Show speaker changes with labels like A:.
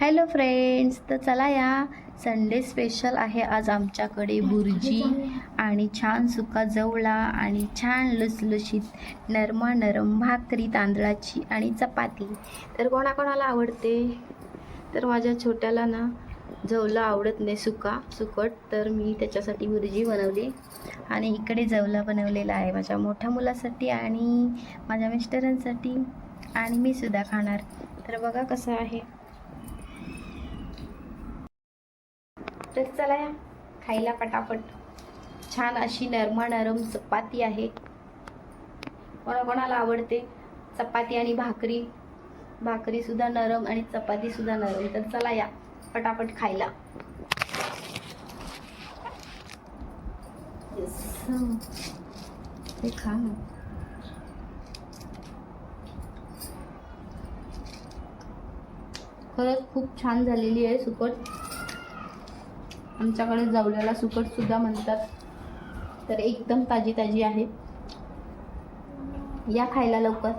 A: Hello friends तर चला या. संडे स्पेशल आहे आज आमच्याकडे. बुर्जी आणि छान सुका जवळा आणि छान लुसलुशीत नरमा नरम भाकरी तांदळाची आणि चपाती. तर कोणाकोणाला आवडते? तर माझ्या छोट्याला ना जवला आवडत नाही सुका सुकट. तर मी त्याच्यासाठी बुर्जी बनवली. आणि इकडे जवला बनवलेला आहे माझ्या मोठ्या मुलासाठी आणि माझ्या मिस्टरांसाठी. आणि मी सुद्धा खाणार. तर बघा कसं आहे. तर चला या. खायला पटापट. छान अशी नरमा नरम चपाती आहे. कोणाकोणाला आवडते? चपाती आणि भाकरी. भाकरी सुद्धा नरम आणि चपाती सुद्धा नरम. तर चला या. पटापट खायला. ते खा ना. खरंच खूप छान झालेली आहे सुकट. आमच्याकडे जवल्याला सुकट सुद्धा म्हणतात. तर एकदम ताजी ताजी आहे. या खायला लवकर.